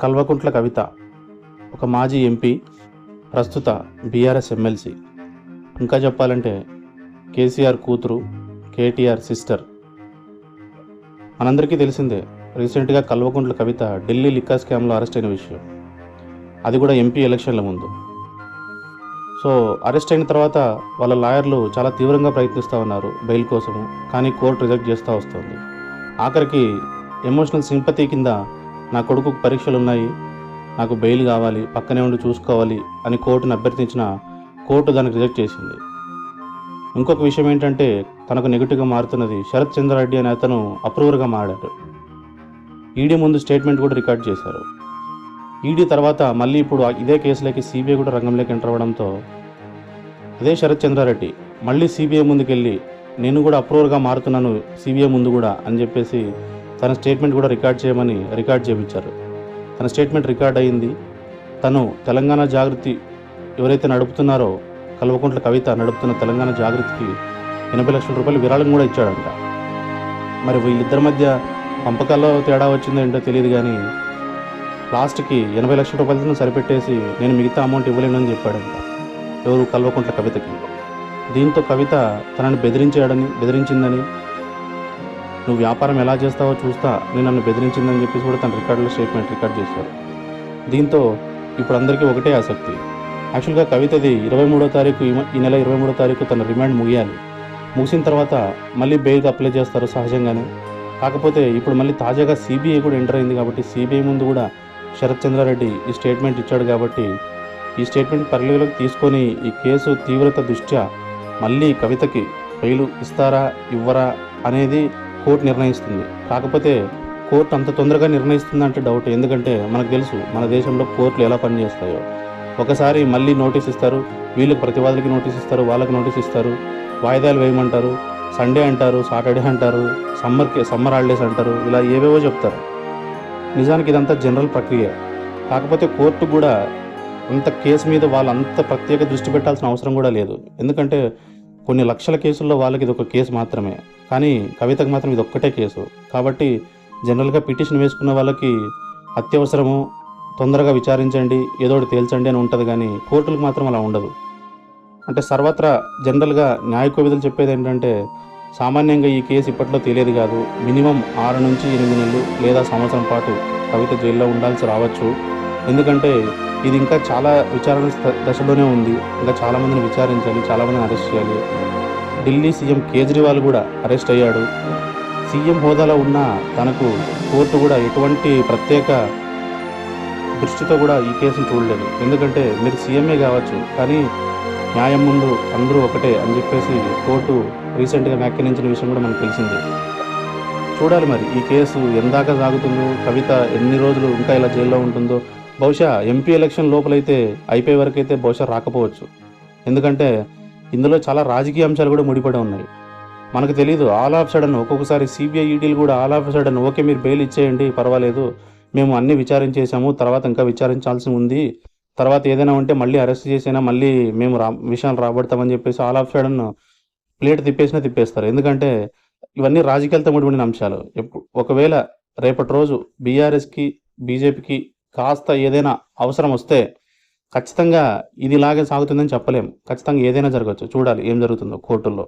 కల్వకుంట్ల కవిత ఒక మాజీ ఎంపీ ప్రస్తుత బీఆర్ఎస్ ఎమ్మెల్సీ. ఇంకా చెప్పాలంటే కేసీఆర్ కూతురు కేటీఆర్ సిస్టర్. మనందరికీ తెలిసిందే రీసెంట్గా కల్వకుంట్ల కవిత ఢిల్లీ లిక్కా స్కామ్లో అరెస్ట్ అయిన విషయం. అది కూడా ఎంపీ ఎలక్షన్ల ముందు. సో అరెస్ట్ అయిన తర్వాత వాళ్ళ లాయర్లు చాలా తీవ్రంగా ప్రయత్నిస్తూ ఉన్నారు బెయిల్ కోసము కానీ కోర్టు రిజెక్ట్ చేస్తూ వస్తుంది. ఆఖరికి ఎమోషనల్ సింపతి కింద నా కొడుకు పరీక్షలు ఉన్నాయి. నాకు బెయిల్ కావాలి పక్కనే ఉండి చూసుకోవాలి అని కోర్టును అభ్యర్థించిన కోర్టు దానికి రిజెక్ట్ చేసింది. ఇంకొక విషయం ఏంటంటే తనకు నెగిటివ్గా మారుతున్నది శరత్ చంద్రారెడ్డి అనే అతను అప్రూవర్గా మారాడు. ఈడీ ముందు స్టేట్మెంట్ కూడా రికార్డ్ చేశారు. ఈడీ తర్వాత మళ్ళీ ఇప్పుడు ఇదే కేసులోకి సిబిఐ కూడా రంగంలోకి ఎంటర్ అవ్వడంతో అదే శరత్ చంద్రారెడ్డి మళ్ళీ సిబిఐ ముందుకెళ్ళి నేను కూడా అప్రూవర్గా మారుతున్నాను సిబిఐ ముందు కూడా అని చెప్పేసి తన స్టేట్మెంట్ కూడా రికార్డ్ చేయమని రికార్డ్ చేయించారు. తన స్టేట్మెంట్ రికార్డ్ అయింది. తను తెలంగాణ జాగృతి ఎవరైతే నడుపుతున్నారో కల్వకుంట్ల కవిత నడుపుతున్న తెలంగాణ జాగృతికి ఎనభై లక్షల రూపాయలు విరాళం కూడా ఇచ్చాడంట. మరి వీళ్ళిద్దరి మధ్య పంపకాల్లో తేడా వచ్చిందో ఏంటో తెలియదు కానీ లాస్ట్కి ఎనభై లక్షల రూపాయలతో సరిపెట్టేసి నేను మిగతా అమౌంట్ ఇవ్వలేనని చెప్పాడంట. ఎవరు? కల్వకుంట్ల కవితకి. దీంతో కవిత తనని బెదిరించాడని బెదిరించిందని నువ్వు వ్యాపారం ఎలా చేస్తావో చూస్తా. నేను నన్ను బెదిరించిందని చెప్పేసి కూడా తన రికార్డులో స్టేట్మెంట్ రికార్డ్ చేశారు. దీంతో ఇప్పుడు అందరికీ ఒకటే ఆసక్తి. యాక్చువల్గా కవితది ఇరవై మూడో తారీఖు ఈ ఈ నెల ఇరవై మూడో తారీఖు తన రిమాండ్ ముగియాలి. ముగిసిన తర్వాత మళ్ళీ బెయిల్కి అప్లై చేస్తారు సహజంగానే. కాకపోతే ఇప్పుడు మళ్ళీ తాజాగా సిబిఐ కూడా ఎంటర్ అయింది కాబట్టి సిబిఐ ముందు కూడా శరత్ చంద్రారెడ్డి ఈ స్టేట్మెంట్ ఇచ్చాడు కాబట్టి ఈ స్టేట్మెంట్ పరిగణలోకి తీసుకొని ఈ కేసు తీవ్రత దృష్ట్యా మళ్ళీ కవితకి బెయిల్ ఇస్తారా ఇవ్వరా అనేది కోర్టు నిర్ణయిస్తుంది. కాకపోతే కోర్టు అంత తొందరగా నిర్ణయిస్తుందంటే డౌట్ ఎందుకంటే మనకు తెలుసు మన దేశంలో కోర్టులు ఎలా పనిచేస్తాయో. ఒకసారి మళ్ళీ నోటీస్ ఇస్తారు వీళ్ళకి ప్రతివాదులకి నోటీస్ ఇస్తారు వాళ్ళకి నోటీస్ ఇస్తారు. వాయిదాలు వేయమంటారు సండే అంటారు సాటర్డే అంటారు సమ్మర్కి సమ్మర్ హాలిడేస్ అంటారు ఇలా ఏవేవో చెప్తారు. నిజానికి ఇదంతా జనరల్ ప్రక్రియ. కాకపోతే కోర్టు కూడా అంత కేసు మీద వాళ్ళు అంత ప్రత్యేక దృష్టి పెట్టాల్సిన అవసరం కూడా లేదు. ఎందుకంటే కొన్ని లక్షల కేసుల్లో వాళ్ళకి ఇది ఒక కేసు మాత్రమే. కానీ కవితకు మాత్రం ఇది ఒక్కటే కేసు. కాబట్టి జనరల్గా పిటిషన్ వేసుకున్న వాళ్ళకి అత్యవసరము తొందరగా విచారించండి ఏదో ఒకటి తేల్చండి అని ఉంటుంది కానీ కోర్టులకు మాత్రం అలా ఉండదు. అంటే సర్వత్రా జనరల్గా న్యాయ కోవిదలు చెప్పేది ఏంటంటే సామాన్యంగా ఈ కేసు ఇప్పట్లో తెలియదు కాదు. మినిమం ఆరు నుంచి ఎనిమిది నెలలు లేదా సంవత్సరం పాటు కవిత జైల్లో ఉండాల్సి రావచ్చు. ఎందుకంటే ఇది ఇంకా చాలా విచారణ దశలోనే ఉంది. ఇంకా చాలామందిని విచారించాలి చాలామందిని అరెస్ట్ చేయాలి. ఢిల్లీ సీఎం కేజ్రీవాల్ కూడా అరెస్ట్ అయ్యాడు. సీఎం హోదాలో ఉన్న తనకు కోర్టు కూడా ఎటువంటి ప్రత్యేక దృష్టితో కూడా ఈ కేసును చూడలేదు. ఎందుకంటే మీరు సీఎంఏ కావచ్చు కానీ న్యాయం ముందు అందరూ ఒకటే అని చెప్పేసి కోర్టు రీసెంట్గా వ్యాఖ్యానించిన విషయం కూడా మనకు తెలిసింది. చూడాలి మరి ఈ కేసు ఎందాక సాగుతుందో కవిత ఎన్ని రోజులు ఇంకా ఇలా జైల్లో ఉంటుందో బహుశా ఎంపీ ఎలక్షన్ లోపలైతే అయిపోయే వరకు అయితే బహుశా రాకపోవచ్చు. ఎందుకంటే ఇందులో చాలా రాజకీయ అంశాలు కూడా ముడిపడి ఉన్నాయి. మనకు తెలియదు ఆల్ ఆఫ్ సడన్ ఒక్కొక్కసారి సిబిఐ ఈడీలు కూడా ఆల్ ఆఫ్ సడన్ ఓకే మీరు బెయిల్ ఇచ్చేయండి పర్వాలేదు మేము అన్ని విచారించేసాము తర్వాత ఇంకా విచారించాల్సి ఉంది తర్వాత ఏదైనా ఉంటే మళ్ళీ అరెస్ట్ చేసినా మళ్ళీ మేము రా విషయాలు రాబడతామని చెప్పేసి ఆల్ ఆఫ్ సడన్ ప్లేట్ తిప్పేసినా తిప్పేస్తారు. ఎందుకంటే ఇవన్నీ రాజకీయాలతో ముడిపడిన అంశాలు. ఎప్పుడు ఒకవేళ రేపటి రోజు బీఆర్ఎస్కి బీజేపీకి కాస్త ఏదైనా అవసరం వస్తే ఖచ్చితంగా ఇది ఇలాగే సాగుతుందని చెప్పలేం. ఖచ్చితంగా ఏదైనా జరగవచ్చు చూడాలి ఏం జరుగుతుందో కోర్టుల్లో.